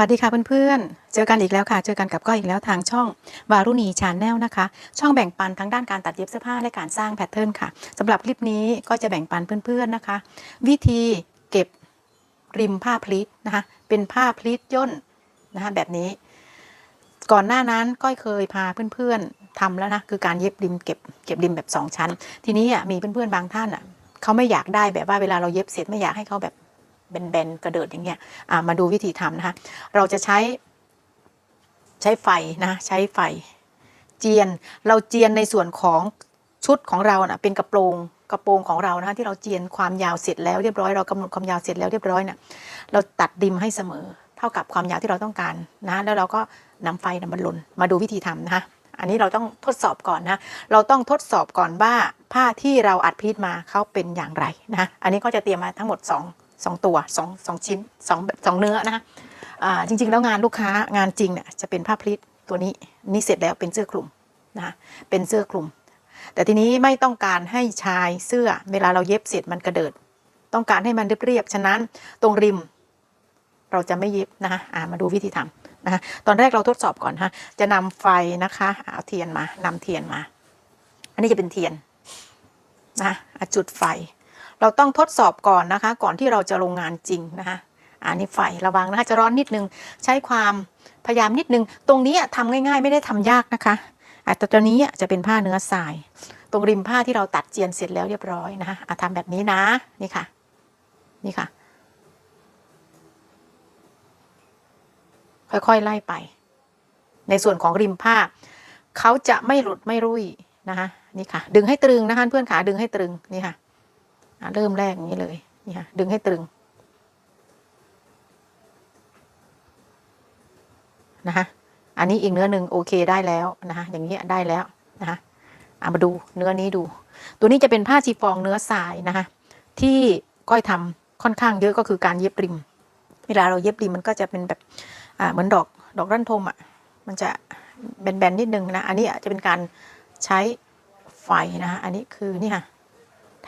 วัสดีค่ะเพื่อนๆ เจอกันอีกแล้วค่ะ เจอกันกับก้อยอีกแล้วทางช่องวารุณีชาแนลนะคะ ช่องแบ่งปันทั้งด้านการตัดเย็บเสื้อผ้าและการสร้างแพทเทิร์นค่ะสำหรับคลิปนี้ก็จะแบ่งปันเพื่อนๆนะคะ วิธีเก็บริมผ้าพลีทนะคะ เป็นผ้าพลีทย่นนะคะแบบนี้ ก่อนหน้านั้นก้อยเคยพาเพื่อนๆทำแล้วนะคือการเย็บริมเก็บเก็บริมแบบสองชั้น ทีนี้อะมีเพื่อนๆบางท่านอะเขาไม่อยากได้แบบว่าเวลาเราเย็บเสร็จไม่อยากให้เขาแบบ แบนๆกระเดิดอย่างเงี้ยมาดูวิธีทำนะคะ เราจะใช้ใช้ไฟนะใช้ไฟ เจียนเราเจียนในส่วนของชุดของเรานะเป็นกระโปรงกระโปรงของเรานะคะที่เราเจียนความยาวเสร็จแล้วเรียบร้อยเรากำหนดความยาวเสร็จแล้วเรียบร้อยเนะเราตัดดิมให้เสมอ เท่ากับความยาวที่เราต้องการนะ แล้วเราก็นำไฟนำมันลนมาดูวิธีทำนะคะอันนี้เราต้องทดสอบก่อนนะ เราต้องทดสอบก่อนว่าผ้าที่เราอัดพีทมาเขาเป็นอย่างไรนะ อันนี้ก็จะเตรียมมาทั้งหมด 2 สองตัวสองสองชิ้นสองแบบสองเนื้อนะคะอ่าจริง ๆ แล้วงานลูกค้างานจริงเนี่ยจะเป็นผ้าพลีทตัวนี้นี่เสร็จแล้วเป็นเสื้อคลุมนะคะเป็นเสื้อคลุม แต่ทีนี้ไม่ต้องการให้ชายเสื้อเวลาเราเย็บเสร็จมันกระเดิด ต้องการให้มันเรียบๆฉะนั้นตรงริมเราจะไม่เย็บนะคะอ่ามาดูวิธีทำนะคะตอนแรกเราทดสอบก่อนนะจะนำไฟนะคะเอาเทียนมานำเทียนมา อันนี้จะเป็นเทียนนะะจุดไฟ เราต้องทดสอบก่อนนะคะ ก่อนที่เราจะลงงานจริงนะคะอันนี้ไฟระวังนะคะจะร้อนนิดนึงใช้ความพยายามนิดนึง ตรงนี้ทำง่ายๆ ไม่ได้ทำยากนะคะอะแต่ตัวนี้จะเป็นผ้าเนื้อทราย ตรงริมผ้าที่เราตัดเจียนเสร็จแล้วเรียบร้อยนะคะะทำแบบนี้นะนี่ค่ะนี่ค่ะ ค่อยๆไล่ไป ในส่วนของริมผ้าเขาจะไม่หลุดไม่รุ่ยนะคะนี่ค่ะ ดึงให้ตรึงนะคะเพื่อนขาดึงให้ตรึงนี่ค่ะ เริ่มแรกอย่างนี้เลยนี่ค่ะดึงให้ตรึงนะคะอันนี้อีกเนื้อหนึ่งโอเคได้แล้วนะคะอย่างนี้ได้แล้วนะคะเอามาดูเนื้อนี้ดู ตัวนี้จะเป็นผ้าชีฟองเนื้อทรายนะคะที่ก้อยทำค่อนข้างเยอะก็คือการเย็บริม เวลาเราเย็บริมมันก็จะเป็นแบบอ่าเหมือนดอกดอกรันทมอะมันจะแบนๆนิดนึงนะอันนี้จะเป็นการใช้ไฟนะคะอันนี้คือนี่ค่ะ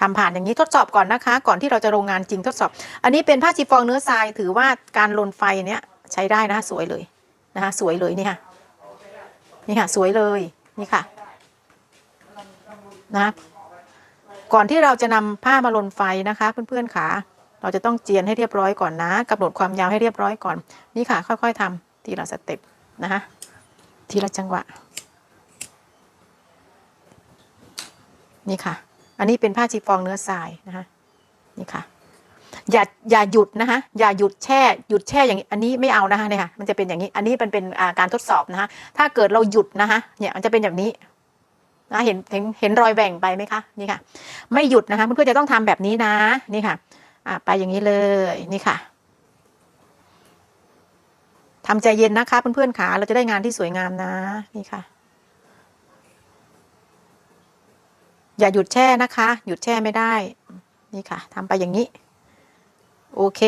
ทำผ่านอย่างนี้ทดสอบก่อนนะคะ ก่อนที่เราจะโรงงานจริงทดสอบ อันนี้เป็นผ้าชีฟองเนื้อทรายถือว่าการลนไฟเนี้ยใช้ได้นะคะสวยเลยนะคะสวยเลยนี่ค่ะนี่ค่ะสวยเลยนี่ค่ะนะก่อนที่เราจะนำผ้ามาลนไฟนะคะ เพื่อนๆขาเราจะต้องเจียนให้เรียบร้อยก่อนนะกำหนดความยาวให้เรียบร้อยก่อนนี่ค่ะ ค่อย ๆทำทีละสเต็ปนะคะทีละจังหวะ นี่ค่ะ อันนี้เป็นผ้าชีฟองเนื้อทรายนะคะนี่ค่ะ อย่าอย่าหยุดนะคะอย่าหยุดแช่หยุดแช่อย่างนี้อันนี้ไม่เอานะคะเนี่ยค่ะมันจะเป็นอย่างนี้ อันนี้มันเป็นการทดสอบนะคะถ้าเกิดเราหยุดนะคะเนี่ยมันจะเป็นแบบนี้นะเห็นเห็นเห็นรอยแบ่งไปไหมคะนี่ค่ะ ไม่หยุดนะคะเพื่อนๆจะต้องทำแบบนี้นะนี่ค่ะอะไปอย่างนี้เลยนี่ค่ะทำใจเย็นนะคะเพื่อนๆขาเราจะได้งานที่สวยงามนะนี่ค่ะ อย่าหยุดแช่นะคะ หยุดแช่ไม่ได้ นี่ค่ะทำไปอย่างนี้ โอเค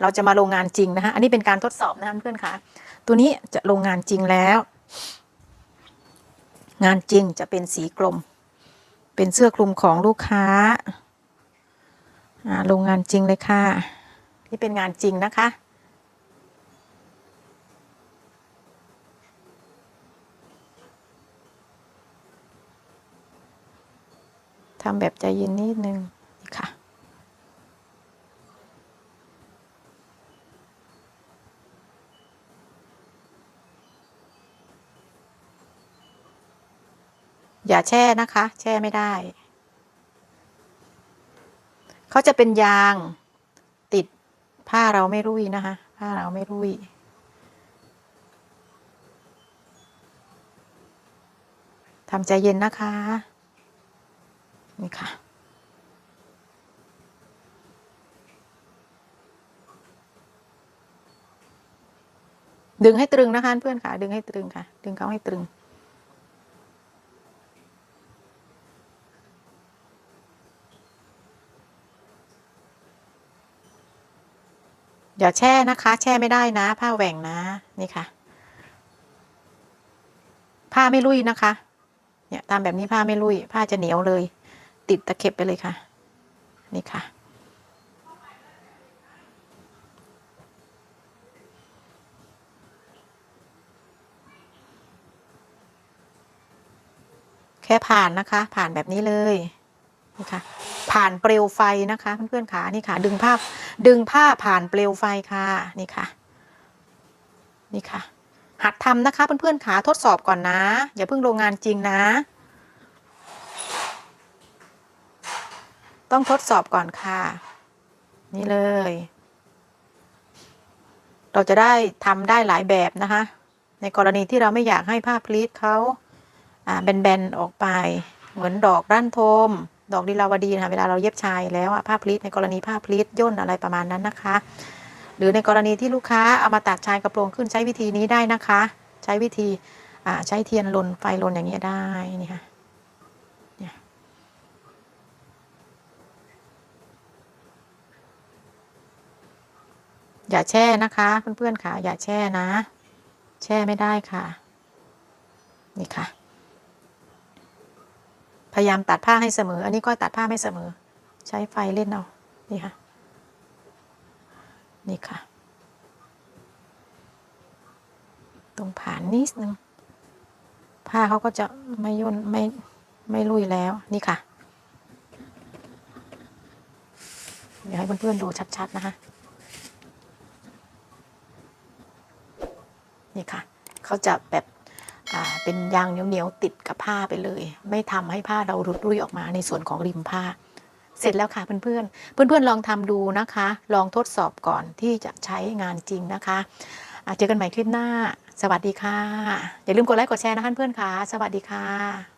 เราจะมาโรงงานจริงนะคะอันนี้เป็นการทดสอบนะคะเพื่อนค่ะ ตัวนี้จะโรงงานจริงแล้ว งานจริงจะเป็นสีกลม เป็นเสื้อคลุมของลูกค้าโรงงานจริงเลยค่ะ นี่เป็นงานจริงนะคะ ทำแบบใจเย็นนิดนึงนี่ค่ะ อย่าแช่นะคะ แช่ไม่ได้ เขาจะเป็นยางติดผ้าเราไม่รุ่ยนะคะ ผ้าเราไม่รุ่ยทำใจเย็นนะคะ นี่ค่ะ ดึงให้ตรึงนะคะเพื่อนค่ะ ดึงให้ตรึงค่ะ ดึงเขาให้ตรึง อย่าแช่นะคะ แช่ไม่ได้นะ ผ้าแหว่งนะ นี่ค่ะ ผ้าไม่ลุยนะคะ เนี่ยตามแบบนี้ผ้าไม่ลุย ผ้าจะเหนียวเลย ติดตะเข็บไปเลยค่ะ นี่ค่ะ แค่ผ่านนะคะ ผ่านแบบนี้เลยนี่ค่ะ ผ่านเปลวไฟนะคะเพื่อนๆขานี่ค่ะ ดึงผ้าดึงผ้าผ่านเปลวไฟค่ะ นี่ค่ะ นี่ค่ะหัดทำนะคะเพื่อนๆขาทดสอบก่อนนะ อย่าเพิ่งโรงงานจริงนะ ต้องทดสอบก่อนค่ะ นี่เลย เราจะได้ทำได้หลายแบบนะคะ ในกรณีที่เราไม่อยากให้ผ้าพลีทเขาอ่าแบนๆออกไป เหมือนดอกร่านโทม ดอกดีลาวดีนะคะเวลาเราเย็บชายแล้วอะผ้าพลีทในกรณีผ้าพลีทย่นอะไรประมาณนั้นนะคะ หรือในกรณีที่ลูกค้าเอามาตัดชายกระโปรงขึ้นใช้วิธีนี้ได้นะคะ ใช้วิธีอ่าใช้เทียนลนไฟลนอย่างเงี้ยได้นี่ค่ะ อย่าแช่นะคะเพื่อนๆค่ะ อย่าแช่นะ แช่ไม่ได้ค่ะ นี่ค่ะ พยายามตัดผ้าให้เสมอ อันนี้ก็ตัดผ้าไม่เสมอ ใช้ไฟเล่นเอานี่ค่ะ นี่ค่ะ ตรงผ่านนิดนึงผ้าเขาก็จะไม่ย่นไม่ไม่ลุยแล้วนี่ค่ะ เดี๋ยวให้เพื่อนๆดูชัดๆนะคะ นี่ค่ะ เขาจะแบบเป็นยางเหนียวๆติดกับผ้าไปเลย ไม่ทำให้ผ้าเรารุดรุ่ยออกมาในส่วนของริมผ้า เสร็จแล้วค่ะเพื่อนๆ เพื่อนๆลองทำดูนะคะ ลองทดสอบก่อนที่จะใช้งานจริงนะคะเจอกันใหม่คลิปหน้า สวัสดีค่ะ อย่าลืมกดไลค์กดแชร์นะคะเพื่อนค่ะ สวัสดีค่ะ